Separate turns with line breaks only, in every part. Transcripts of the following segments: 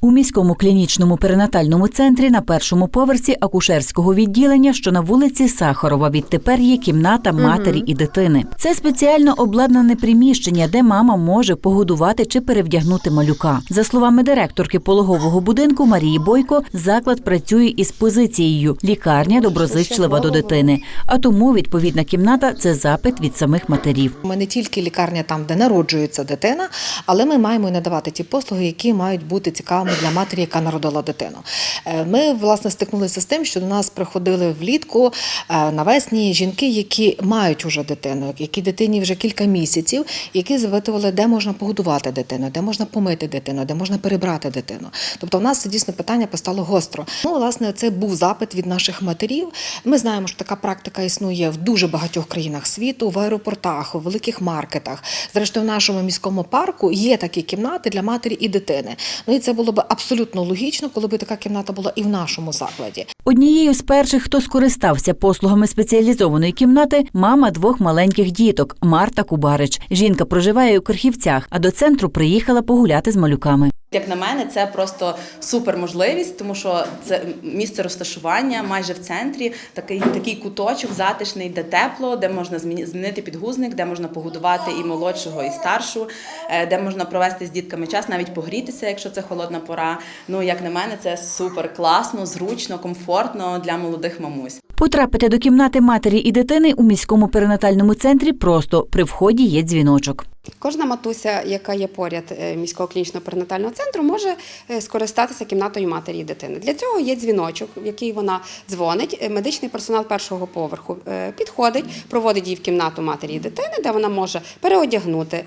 У міському клінічному перинатальному центрі на першому поверсі акушерського відділення, що на вулиці Сахарова, відтепер є кімната матері і дитини. Це спеціально обладнане приміщення, де мама може погодувати чи перевдягнути малюка. За словами директорки пологового будинку Марії Бойко, заклад працює із позицією лікарня доброзичлива до дитини. А тому відповідна кімната це запит від самих матерів.
Ми не тільки лікарня там, де народжується дитина, але ми маємо надавати ті послуги, які мають бути цікавими для матері, яка народила дитину. Е, Ми власне стикнулися з тим, що до нас приходили влітку е, навесні жінки, які мають уже дитину, які дитині вже кілька місяців, які запитували, де можна погодувати дитину, де можна помити дитину, де можна перебрати дитину. Тобто, в нас це дійсно питання постало гостро. Ну, власне, це був запит від наших матерів. Ми знаємо, що така практика існує в дуже багатьох країнах світу, в аеропортах, у великих маркетах. Зрештою, в нашому міському парку є такі кімнати для матері і дитини. Ну і це було б абсолютно логічно, коли б така кімната була і в нашому закладі.
Однією з перших, хто скористався послугами спеціалізованої кімнати, мама двох маленьких діток Марта Кубарич. Жінка проживає у Крихівцях, а до центру приїхала погуляти з малюками.
Як на мене, це просто супер можливість, тому що це місце розташування майже в центрі, такий такий куточок затишний, де тепло, де можна зміни- змінити підгузник, де можна погодувати і молодшого, і старшу, е, де можна провести з дітками час, навіть погрітися, якщо це холодна пора. Ну як на мене, це супер класно, зручно, комфортно для молодих мамусь.
Потрапити до кімнати матері і дитини у міському перинатальному центрі просто при вході є дзвіночок.
Кожна матуся, яка є поряд е, міського клінічного перинатального центру, може е, скористатися кімнатою матері і дитини. Для цього є дзвіночок, в який вона дзвонить. Е, Медичний персонал першого поверху підходить, проводить її в кімнату матері і дитини, де вона може переодягнути,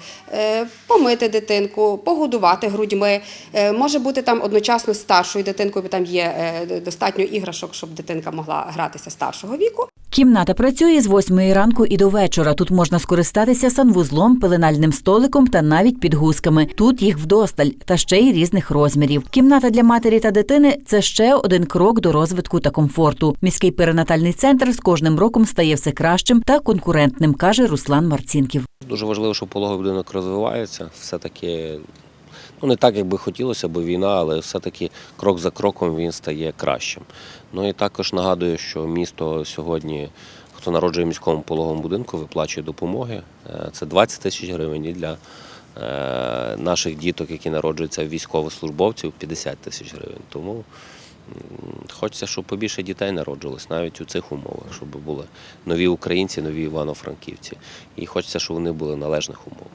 помити дитинку, погодувати грудьми. Може бути там одночасно старшою дитинкою, бо там є достатньо іграшок, щоб дитинка могла гратися старшого віку.
Кімната працює з 8 ранку і до вечора. Тут можна скористатися санвузлом, пеленальним столиком та навіть підгузками. Тут їх вдосталь та ще й різних розмірів. Кімната для матері та дитини це ще один крок до розвитку та комфорту. Міський перинатальний центр з кожним роком стає все кращим та конкурентним, каже Руслан Марцінків.
Дуже важливо, що пологовий будинок розвивається. Все-таки, ну не так, як би хотілося, бо війна, але все-таки крок за кроком він стає кращим. Ну і також нагадую, що місто сьогодні, хто народжує в міському пологовому будинку, виплачує допомоги. Е, Це 20 тисяч гривень і для е, наших діток, які народжуються військовослужбовців, 50 тисяч гривень. Тому хочеться, щоб побільше дітей народжувалось навіть у цих умовах, щоб були нові українці, нові івано-франківці. І хочеться, щоб вони були належних умовах.